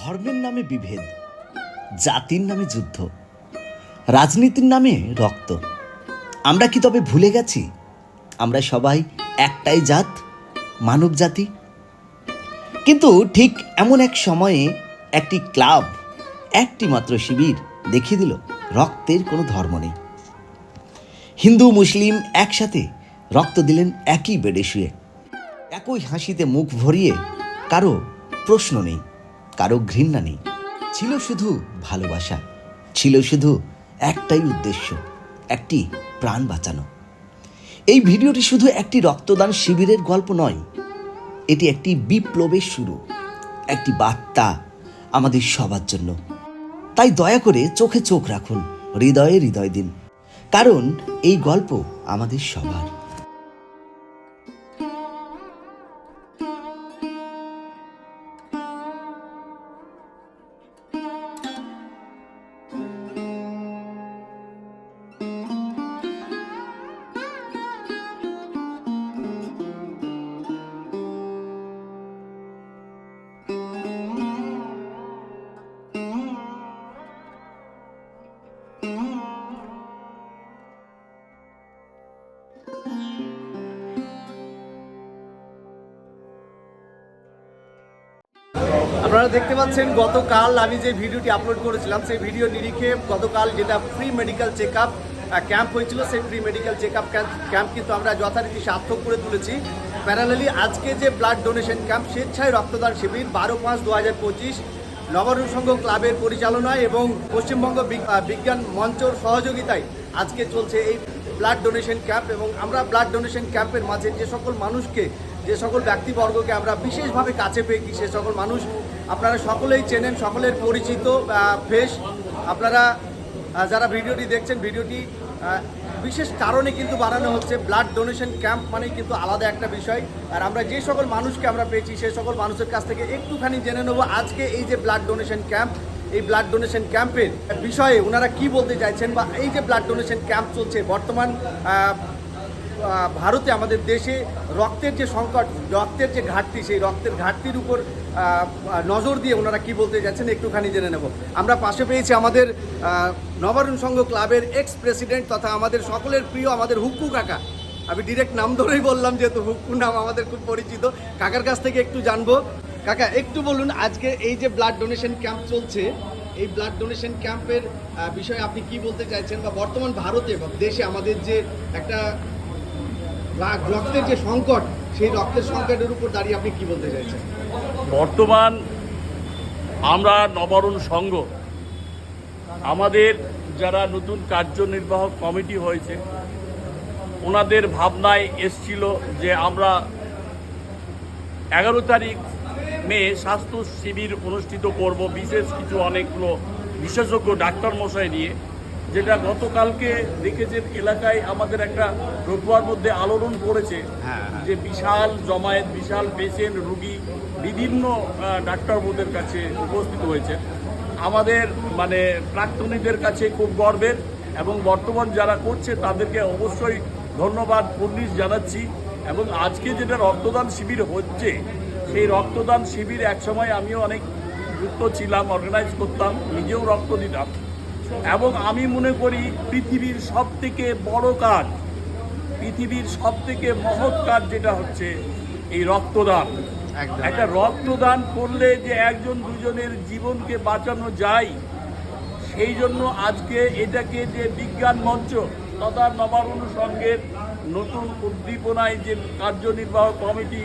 ধর্মের নামে বিভেদ, জাতির নামে যুদ্ধ, রাজনীতির নামে রক্ত। আমরা কি তবে ভুলে গেছি? আমরা সবাই একটাই জাত, মানব জাতি। কিন্তু ঠিক এমন এক সময়ে একটি ক্লাব, একটি মাত্র শিবির দেখিয়ে দিল, রক্তের কোনো ধর্ম নেই। হিন্দু, মুসলিম একসাথে রক্ত দিলেন একই বেডে শুয়ে। একই হাসিতে মুখ ভরিয়ে কারও প্রশ্ন নেই। কারও ঘৃণা নেই। ছিল শুধু ভালোবাসা, ছিল শুধু একটাই উদ্দেশ্য, একটি প্রাণ বাঁচানো। এই ভিডিওটি শুধু একটি রক্তদান শিবিরের গল্প নয়, এটি একটি বিপ্লবের শুরু, একটি বার্তা আমাদের সবার জন্য। তাই দয়া করে চোখে চোখ রাখুন, হৃদয়ে হৃদয় দিন, কারণ এই গল্প আমাদের সবার। আপনারা দেখতে পাচ্ছেন, গতকাল আমি যে ভিডিওটি আপলোড করেছিলাম, সেই ভিডিও নিরিখে গতকাল যেটা free medical check up camp হয়েছিল, সেই free medical check up camp কিন্তু আমরা যথারীতি সার্থক করে তুলেছি। প্যারালালি আজকে যে ব্লাড ডোনেশন ক্যাম্প স্বেচ্ছায় রক্তদান শিবির, বারো পাঁচ দু হাজার পঁচিশ নবরণ সংঘ ক্লাবের পরিচালনায় এবং পশ্চিমবঙ্গ বিজ্ঞান মঞ্চর সহযোগিতায় আজকে চলছে এই ব্লাড ডোনেশন ক্যাম্প এবং আমরা ব্লাড ডোনেশন ক্যাম্পের মাঝে যে সকল মানুষকে যে সকল ব্যক্তিবর্গকে আমরা বিশেষভাবে কাছে পেয়েছি সে সকল মানুষ, আপনারা সকলেই চেনেন, সকলের পরিচিত ফেস আপনারা যারা ভিডিওটি দেখছেন, ভিডিওটি বিশেষ কারণে কিন্তু বানানো হচ্ছে ব্লাড ডোনেশন ক্যাম্প মানে কিন্তু আলাদা একটা বিষয়। আর আমরা যে সকল মানুষকে আমরা পেয়েছি সেই সকল মানুষের কাছ থেকে একটুখানি জেনে নেব আজকে এই যে ব্লাড ডোনেশন ক্যাম্প এই ব্লাড ডোনেশন ক্যাম্পের বিষয়ে ওনারা কি বলতে চাইছেন বা এই যে ব্লাড ডোনেশন ক্যাম্প চলছে, বর্তমান ভারতে আমাদের দেশে রক্তের যে সংকট, রক্তের যে ঘাটতি, সেই রক্তের ঘাটতির উপর নজর দিয়ে ওনারা কি বলতে যাচ্ছেন একটুখানি জেনে নেব। আমরা পাশে পেয়েছি আমাদের নবারুণ সংঘ ক্লাবের এক্স প্রেসিডেন্ট তথা আমাদের সকলের প্রিয়, আমাদের হুক্কু কাকা। আমি ডিরেক্ট নাম ধরেই বললাম যেহেতু হুক্কু নাম আমাদের খুব পরিচিত। কাকার কাছ থেকে একটু জানব। কাকা, একটু বলুন, আজকে এই যে ব্লাড ডোনেশন ক্যাম্প চলছে, এই ব্লাড ডোনেশন ক্যাম্পের বিষয়ে আপনি কি বলতে চাইছেন বা বর্তমান ভারতে বা দেশে আমাদের যে একটা রক্তের যে সংকট, সেই রক্তের সংকটের উপর দাঁড়িয়ে আপনি কি বলতে চাইছেন? বর্তমান আমরা নবরণ সংঘ, আমাদের যারা নতুন কার্যনির্বাহক কমিটি হয়েছে, ওনাদের ভাবনায় এসছিল যে আমরা এগারো তারিখ মে স্বাস্থ্য শিবির অনুষ্ঠিত করব, বিশেষ কিছু অনেকগুলো বিশেষজ্ঞ ডাক্তার মশাই নিয়ে। যেটা গতকালকে দেখেছেন এলাকায় আমাদের একটা রোববার মধ্যে আলোড়ন পড়েছে যে বিশাল জমায়েত বিশাল পেশেন্ট রুগী বিভিন্ন ডাক্তারবাবুদের কাছে উপস্থিত হয়েছে। আমাদের মানে প্রাক্তনীদের কাছে খুব গর্বের এবং বর্তমান যারা করছে তাদেরকে অবশ্যই ধন্যবাদ পুলিশ জানাচ্ছি এবং আজকে যেটা রক্তদান শিবির হচ্ছে সেই রক্তদান শিবির একসময় আমিও অনেক যুক্ত ছিলাম অর্গানাইজ করতাম নিজেও রক্ত দিতাম। এবং আমি মনে করি পৃথিবীর সব থেকে বড় কাজ পৃথিবীর সব থেকে মহৎ কাজ যেটা হচ্ছে এই রক্তদান। একটা রক্তদান করলে যে একজন দুজনের জীবনকে বাঁচানো যায় সেই জন্য আজকে এটাকে যে বিজ্ঞান মঞ্চ তথা নবারুণ সংঘের নতুন উদ্দীপনায় যে কার্যনির্বাহ কমিটি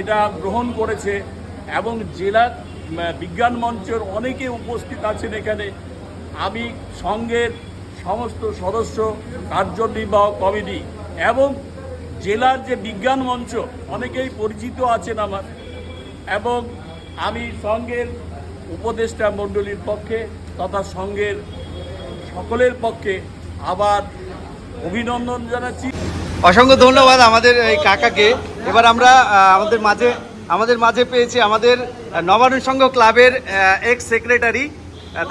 এটা গ্রহণ করেছে এবং জেলা বিজ্ঞান মঞ্চের অনেকে উপস্থিত আছেন এখানে। আমি সংঘের সমস্ত সদস্য, কার্যনির্বাহক কমিটি এবং জেলার যে বিজ্ঞান মঞ্চ, অনেকেই পরিচিত আছেন আমার, এবং আমি সংঘের উপদেষ্টা মণ্ডলীর পক্ষে তথা সংঘের সকলের পক্ষে আবার অভিনন্দন জানাচ্ছি। অসংখ্য ধন্যবাদ আমাদের এই কাকাকে। এবার আমরা আমাদের মাঝে আমাদের মাঝে পেয়েছি আমাদের নবান্ন সংঘ ক্লাবের এক্স সেক্রেটারি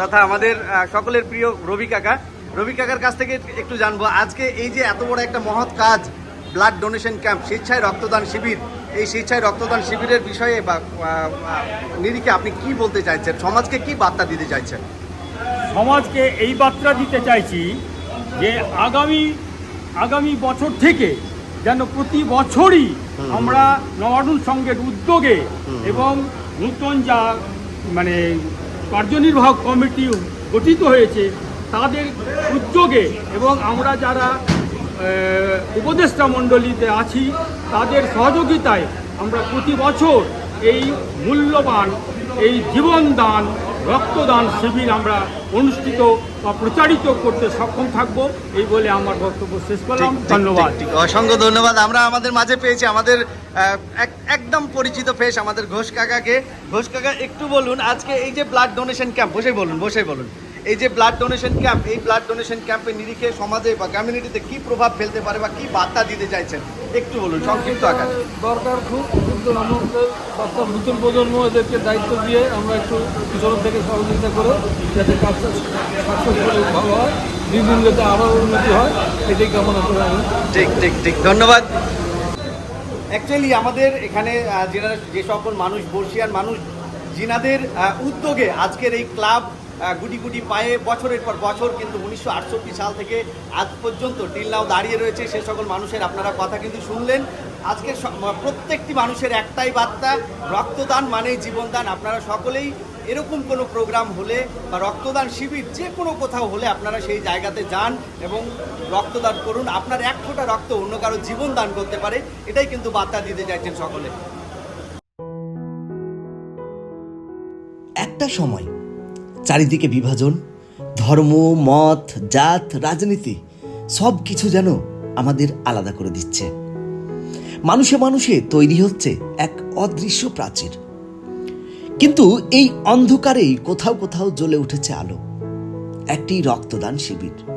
তথা আমাদের সকলের প্রিয় রবি কাকা। রবি কাকার কাছ থেকে একটু জানব আজকে এই যে এত বড় একটা মহৎ কাজ ব্লাড ডোনেশন ক্যাম্প স্বেচ্ছায় রক্তদান শিবির এই স্বেচ্ছায় রক্তদান শিবিরের বিষয়ে বা নিরিখে আপনি কি বলতে চাইছেন? সমাজকে কি বার্তা দিতে চাইছেন? সমাজকে এই বার্তা দিতে চাইছি যে আগামী আগামী বছর থেকে যেন প্রতি বছরই আমরা নবানুল সংঘের উদ্যোগে এবং নূতন যা মানে কার্যনির্বাহক কমিটি গঠিত হয়েছে, তাদের উদ্যোগে এবং আমরা যারা উপদেষ্টা মণ্ডলীতে আছি, তাদের সহযোগিতায় আমরা প্রতি বছর এই মূল্যবান এই জীবনদান রক্তদান শিবির আমরা অনুষ্ঠিত বা প্রচারিত করতে সক্ষম থাকব এই বলে আমার বক্তব্য শেষ করলাম। ধন্যবাদ। অসংখ্য ধন্যবাদ। আমরা আমাদের মাঝে পেয়েছি আমাদের এক- একদম পরিচিত ফেস আমাদের ঘোষ কাকাকে। ঘোষ কাকা একটু বলুন আজকে এই যে ব্লাড ডোনেশন ক্যাম্প বসে বলুন বসে বলুন। এই যে ব্লাড ডোনেশন ক্যাম্প এই ব্লাড ডোনেশন ক্যাম্পে নিরিখে সমাজে বা কমিউনিটিতে কি প্রভাব ফেলতে পারে বা কি বার্তা দিতে চাইছেন? একটু বলুন সংক্ষিপ্ত আকারে। দরকার খুব কিন্তু আমাদের বাচ্চা নতুন প্রজন্ম এদেরকে দায়িত্ব দিয়ে আমরা একটু পিছন থেকে সহযোগিতা করে যাতে কাজটা সাকসেসফুল ভালো হয় দিন দিন যাতে আরও উন্নতি হয় এটাই কামনা করে ঠিক ঠিক ঠিক ধন্যবাদ। অ্যাকচুয়ালি আমাদের এখানে যারা যে সকল মানুষ বর্ষিয়ান মানুষ জিনাদের উদ্যোগে আজকের এই ক্লাব গুটি গুটি পায়ে বছরের পর বছর কিন্তু উনিশশো আটষট্টি সাল থেকে আজ পর্যন্ত টিল নাও দাঁড়িয়ে রয়েছে। সে সকল মানুষের আপনারা কথা কিন্তু শুনলেন। আজকের স- প্রত্যেকটি মানুষের একটাই বার্তা, রক্তদান মানেই জীবনদান। আপনারা সকলেই এরকম কোনো প্রোগ্রাম হলে বা রক্তদান শিবির যে কোনো কোথাও হলে আপনারা সেই জায়গাতে যান এবং রক্তদান করুন। আপনার এক ফোঁটা রক্ত অন্য কারও জীবন দান করতে পারে। এটাই কিন্তু বার্তা দিতে চাইছেন সকলে। একটা সময় চারিদিকে বিভাজন, ধর্ম, মত, জাত, রাজনীতি সব কিছু যেন আমাদের আলাদা করে দিচ্ছে। মানুষে মানুষে তৈরি হচ্ছে এক অদৃশ্য প্রাচীর। কিন্তু এই অন্ধকারেই কোথাও কোথাও জ্বলে উঠেছে আলো। একটি রক্তদান শিবির,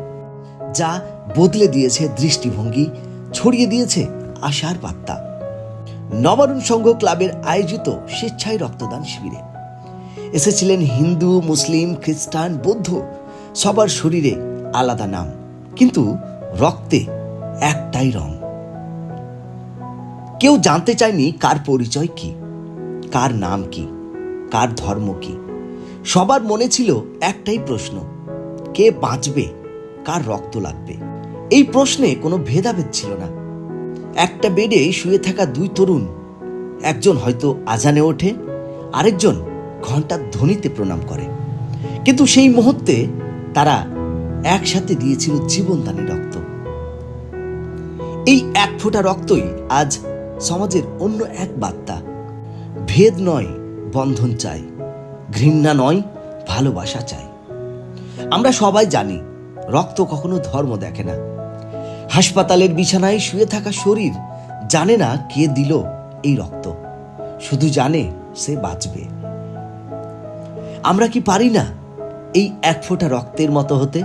যা বদলে দিয়েছে দৃষ্টিভঙ্গি, ছড়িয়ে দিয়েছে আশার বার্তা। নবারুণ সংঘ ক্লাবের আয়োজিত স্বেচ্ছায় রক্তদান শিবিরে এসেছিলেন হিন্দু, মুসলিম, খ্রিস্টান, বৌদ্ধ। সবার শরীরে আলাদা নাম, কিন্তু রক্তে একটাই রং। কেউ জানতে চায়নি কার পরিচয় কি, কার নাম কি, কার ধর্ম কি। সবার মনে ছিল একটাই প্রশ্ন, কে বাঁচবে, কার রক্ত লাগবে। এই প্রশ্নে কোনো ভেদাভেদ ছিল না। একটা বেডে শুয়ে থাকা দুই তরুণ, একজন হয়তো আজানে ওঠে, আরেকজন ঘণ্টার ধ্বনিতে প্রণাম করে। কিন্তু সেই মুহূর্তে তারা একসাথে দিয়েছিল জীবনদানী রক্ত। এই এক ফোঁটা রক্তই আজ সমাজের অন্য এক বার্তা। ভেদ নয়, বন্ধন চাই। ঘৃণা নয়, ভালোবাসা চাই। আমরা সবাই জানি, রক্ত কখনো ধর্ম দেখে না। হাসপাতালের বিছানায় শুয়ে থাকা শরীর জানে না কে দিল এই রক্ত। শুধু জানে সে বাঁচবে। আমরা কি পারি না এই এক ফোঁটা রক্তের মতো হতে?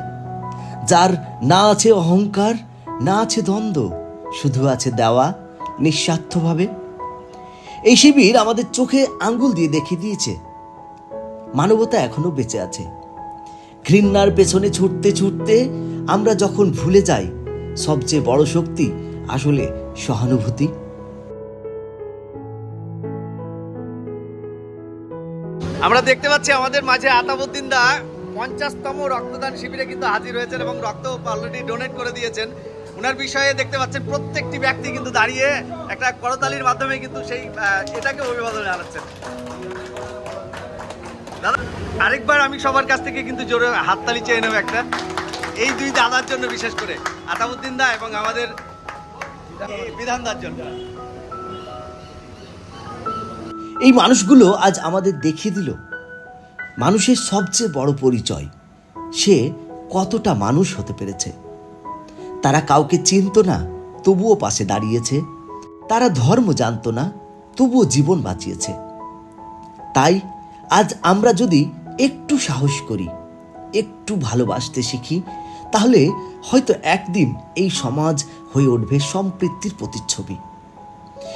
যার না আছে অহংকার, না আছে দ্বন্দ্ব, শুধু আছে দেওয়া নিঃস্বার্থভাবে। এই শিবির আমাদের চোখে আঙ্গুল দিয়ে দেখিয়ে দিয়েছে। মানবতা এখনও বেঁচে আছে। ঘৃণার পেছনে ছুটতে ছুটতে আমরা যখন ভুলে যাই, সবচেয়ে বড় শক্তি আসলে সহানুভূতি। আমরা দেখতে পাচ্ছি আমাদের মাঝে আতাবুদ্দিন দা পঞ্চাশতম রক্তদান শিবিরে কিন্তু হাজির হয়েছেন এবং রক্ত অলরেডি ডোনেট করে দিয়েছেন। ওনার বিষয়ে দেখতে পাচ্ছেন প্রত্যেকটি ব্যক্তি কিন্তু দাঁড়িয়ে একটা করতালির মাধ্যমে কিন্তু সেই এটাকে অভিবাদন জানাচ্ছেন। দাদা, আরেকবার আমি সবার কাছ থেকে কিন্তু জোরে হাততালি চেয়ে নেব একটা। এই দুই দাদার জন্য বিশেষ করে আতাবুদ্দিন দা এবং আমাদের বিধান দার জন্য। এই মানুষগুলো আজ আমাদের দেখিয়ে দিল মানুষের সবচেয়ে বড় পরিচয়। সে কতটা মানুষ হতে পেরেছে। তারা কাউকে চিনত না, তবুও পাশে দাঁড়িয়েছে। তারা ধর্ম জানতো না, তবুও জীবন বাঁচিয়েছে। তাই আজ আমরা যদি একটু সাহস করি, একটু ভালোবাসতে শিখি, তাহলে হয়তো একদিন এই সমাজ হয়ে উঠবে সম্পৃক্তির প্রতিচ্ছবি।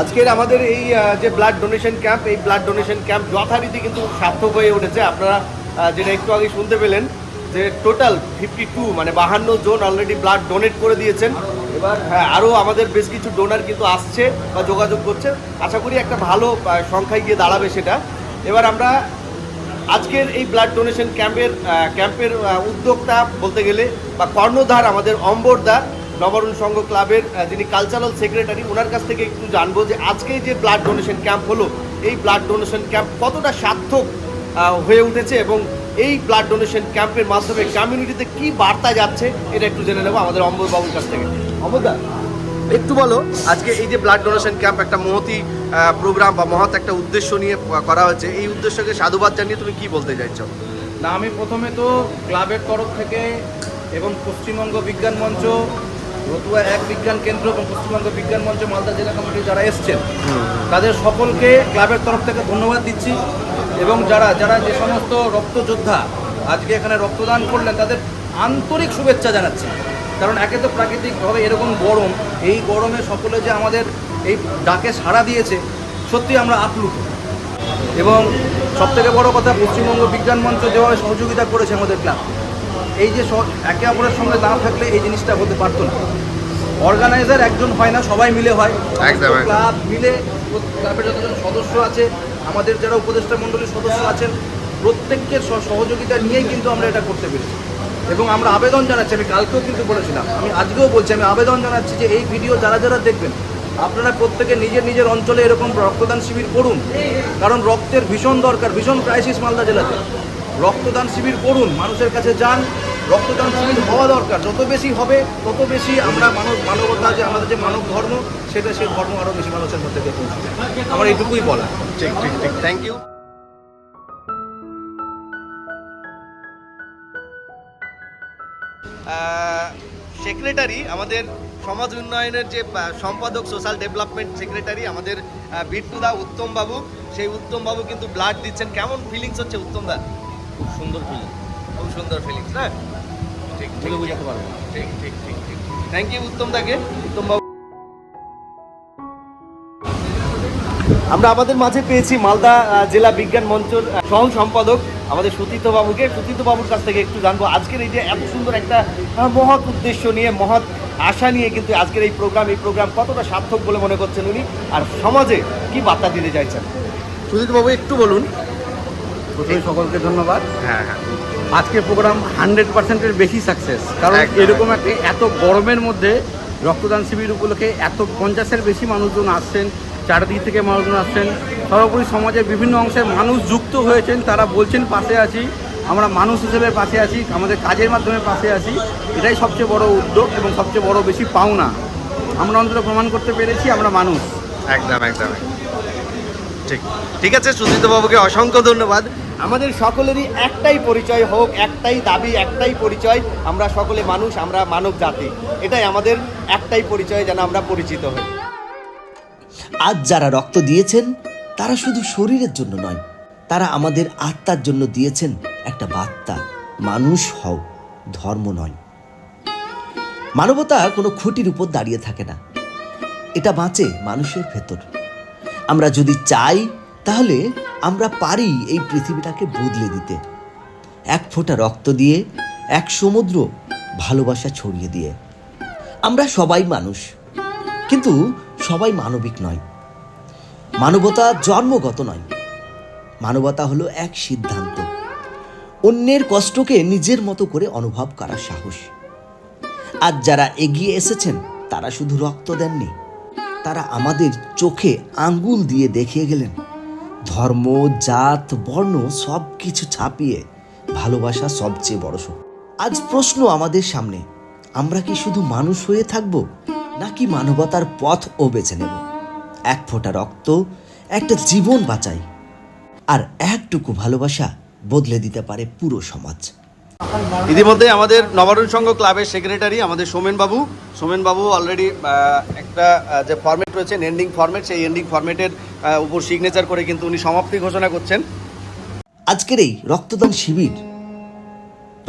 আজকের আমাদের এই যে ব্লাড ডোনেশন ক্যাম্প এই ব্লাড ডোনেশন ক্যাম্প যথারীতি কিন্তু সার্থক হয়ে উঠেছে। আপনারা যেটা একটু আগে শুনতে পেলেন, যে টোটাল ফিফটি টু মানে বাহান্ন জন অলরেডি ব্লাড ডোনেট করে দিয়েছেন। এবার হ্যাঁ আরও আমাদের বেশ কিছু ডোনার কিন্তু আসছে বা যোগাযোগ করছে। আশা করি একটা ভালো সংখ্যায় গিয়ে দাঁড়াবে সেটা। এবার আমরা আজকের এই ব্লাড ডোনেশন ক্যাম্পের ক্যাম্পের উদ্যোক্তা বলতে গেলে বা কর্ণধার আমাদের অম্বরদা নবরুণ সংঘ ক্লাবের যিনি কালচারাল সেক্রেটারি ওনার কাছ থেকে একটু জানব যে আজকে যে ব্লাড ডোনেশন ক্যাম্প হলো, এই ব্লাড ডোনেশন ক্যাম্প কতটা সার্থক হয়ে উঠেছে এবং এই ব্লাড ডোনেশন ক্যাম্পের মাধ্যমে কমিউনিটিতে কি বার্তা যাচ্ছে, এটা একটু জেনে নেব আমাদের অম্বর বাবুর কাছ থেকে। অম্বরদা একটু বলো, আজকে এই যে ব্লাড ডোনেশন ক্যাম্প একটা মহতি প্রোগ্রাম বা মহৎ একটা উদ্দেশ্য নিয়ে করা হয়েছে, এই উদ্দেশ্যকে সাধুবাদ জানিয়ে তুমি কি বলতে চাইছো? না, আমি প্রথমে তো ক্লাবের তরফ থেকে এবং পশ্চিমবঙ্গ বিজ্ঞান মঞ্চ রতুয়া এক বিজ্ঞান কেন্দ্র এবং পশ্চিমবঙ্গ বিজ্ঞান মঞ্চ মালদা জেলা কমিটি যারা এসছেন তাদের সকলকে ক্লাবের তরফ থেকে ধন্যবাদ দিচ্ছি এবং যারা যারা যে সমস্ত রক্তযোদ্ধা আজকে এখানে রক্তদান করলেন তাদের আন্তরিক শুভেচ্ছা জানাচ্ছি। কারণ একে তো প্রাকৃতিকভাবে এরকম গরম এই গরমে সকলে যে আমাদের এই ডাকে সাড়া দিয়েছে সত্যি আমরা আপ্লুত। এবং সবথেকে বড় কথা পশ্চিমবঙ্গ বিজ্ঞান মঞ্চ যেভাবে সহযোগিতা করেছে আমাদের ক্লাব এই যে একে অপরের সঙ্গে না থাকলে এই জিনিসটা হতে পারতো না। অর্গানাইজার একজন হয় না সবাই মিলে হয়। ক্লাব মিলে ক্লাবের যতজন সদস্য আছে আমাদের যারা উপদেষ্টা মণ্ডলীর সদস্য আছেন প্রত্যেককে সহ- সহযোগিতা নিয়েই কিন্তু আমরা এটা করতে পেরেছি। এবং আমরা আবেদন জানাচ্ছি আমি কালকেও কিন্তু বলেছিলাম আমি আজকেও বলছি আমি আবেদন জানাচ্ছি যে এই ভিডিও যারা যারা দেখবেন আপনারা প্রত্যেকে নিজের নিজের অঞ্চলে এরকম রক্তদান শিবির করুন কারণ রক্তের ভীষণ দরকার ভীষণ ক্রাইসিস মালদা জেলাতে। রক্তদান শিবির করুন মানুষের কাছে যান রক্তদান শিবির হওয়া দরকার। যত বেশি হবে তত বেশি আমরা মানব মানবতা যে আমাদের যে মানব ধর্ম সেটা সেই ধর্ম আরও বেশি মানুষের মধ্যে পৌঁছবে। আমার এইটুকুই বলা ঠিক ঠিক ঠিক। থ্যাংক ইউ সেক্রেটারি আমাদের সমাজ উন্নয়নের যে সম্পাদক সোশ্যাল ডেভেলপমেন্ট সেক্রেটারি আমাদের বিট্টুদা উত্তম বাবু সেই উত্তম বাবু কিন্তু ব্লাড দিচ্ছেন। কেমন ফিলিংস হচ্ছে উত্তম দা খুব সুন্দর ফিলিং খুব সুন্দর ফিলিংস না ঠিক ঠিক বোঝাতে পারব ঠিক ঠিক ঠিক ঠিক থ্যাংক ইউ উত্তম দাকে উত্তম বাবু। আমরা আমাদের মাঝে পেয়েছি মালদা জেলা বিজ্ঞান মঞ্চের সহ সম্পাদক আমাদের সুতীর্থ বাবুকে। সুতীর্থ বাবুর কাছ থেকে একটু জানব আজকের এই যে এত সুন্দর একটা মহৎ উদ্দেশ্য নিয়ে মহৎ আশা নিয়ে কিন্তু আজকের এই প্রোগ্রাম এই প্রোগ্রাম কতটা সার্থক বলে মনে করছেন উনি? আর সমাজে কি বার্তা দিতে চাইছেন? সুতীর্থ বাবু একটু বলুন। প্রথমে সকলকে ধন্যবাদ। হ্যাঁ হ্যাঁ। আজকের প্রোগ্রাম হান্ড্রেড পার্সেন্টের বেশি সাকসেস কারণ এরকম একটা এত গরমের মধ্যে রক্তদান শিবির উপলক্ষে এত পঞ্চাশের বেশি মানুষজন আসছেন চারিদিক থেকে মানুষজন আসছেন। সর্বোপরি সমাজের বিভিন্ন অংশের মানুষ যুক্ত হয়েছেন তারা বলছেন পাশে আছি আমরা মানুষ হিসেবে পাশে আছি আমাদের কাজের মাধ্যমে পাশে আছি। এটাই সবচেয়ে বড় উদ্যোগ এবং সবচেয়ে বড় বেশি পাওনা। আমরা অন্তত প্রমাণ করতে পেরেছি আমরা মানুষ। একদম একদম। ঠিক ঠিক আছে সুজিত বাবুকে অসংখ্য ধন্যবাদ। আমাদের সকলেরই একটাই পরিচয় হোক, একটাই দাবি, একটাই পরিচয়, আমরা সকলে মানুষ, আমরা মানব জাতি। এটাই আমাদের একটাই পরিচয় যেন আমরা পরিচিত হই। আজ যারা রক্ত দিয়েছেন, তারা শুধু শরীরের জন্য নয়, তারা আমাদের আত্মার জন্য দিয়েছেন একটা বার্তা, মানুষ হও, ধর্ম নয়। মানবতা কোনো খুঁটির উপর দাঁড়িয়ে থাকে না। এটা বাঁচে মানুষের ভেতর। আমরা যদি চাই, তাহলে আমরা পারি এই পৃথিবীটাকে বদলে দিতে। এক ফোঁটা রক্ত দিয়ে, এক সমুদ্র ভালোবাসা ছড়িয়ে দিয়ে। আমরা সবাই মানুষ, কিন্তু সবাই মানবিক নয়। মানবতা জন্মগত নয়। মানবতা হলো এক সিদ্ধান্ত। অন্যের কষ্টকে নিজের মতো করে অনুভব করার সাহস। আজ যারা এগিয়ে এসেছেন, তারা শুধু রক্ত দেননি, তারা আমাদের চোখে আঙ্গুল দিয়ে দেখিয়ে গেলেন। ধর্ম, জাত, বর্ণ সব কিছু ছাপিয়ে ভালোবাসা সবচেয়ে বড় শক্তি। আজ প্রশ্ন আমাদের সামনে, আমরা কি শুধু মানুষ হয়ে থাকব, নাকি মানবতার পথ ও বেছে নেব? এক ফোঁটা রক্ত, একটা জীবন বাঁচাই, আর একটুকু ভালোবাসা বদলে দিতে পারে পুরো সমাজ। ইতিমধ্যে আমাদের নবারুণ সংঘ ক্লাবের সেক্রেটারি আমাদের সোমেন বাবু সোমেন বাবু অলরেডি একটা যে ফর্মেট রয়েছে এন্ডিং ফর্মেট সেই এন্ডিং ফর্মেটের উপর সিগনেচার করে কিন্তু উনি সমাপ্তি ঘোষণা করছেন। আজকের এই রক্তদান শিবির,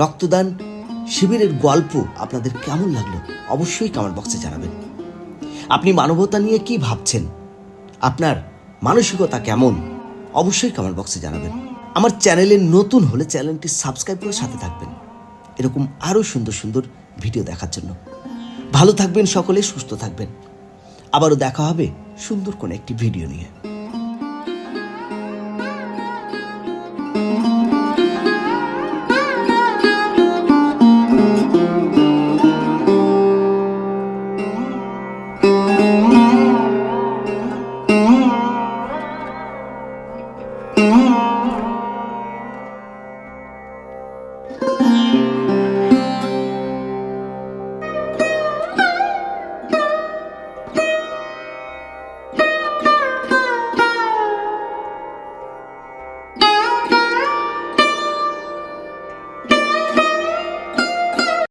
রক্তদান শিবিরের গল্প আপনাদের কেমন লাগল অবশ্যই কমেন্ট বক্সে জানাবেন। আপনি মানবতা নিয়ে কি ভাবছেন? আপনার মানসিকতা কেমন? অবশ্যই কমেন্ট বক্সে জানাবেন। আমার চ্যানেলে নতুন হলে চ্যানেলটি সাবস্ক্রাইব করে সাথে থাকবেন। এরকম আরও সুন্দর সুন্দর ভিডিও দেখার জন্য। ভালো থাকবেন সকলে, সুস্থ থাকবেন। আবারও দেখা হবে সুন্দর কোনো একটি ভিডিও নিয়ে।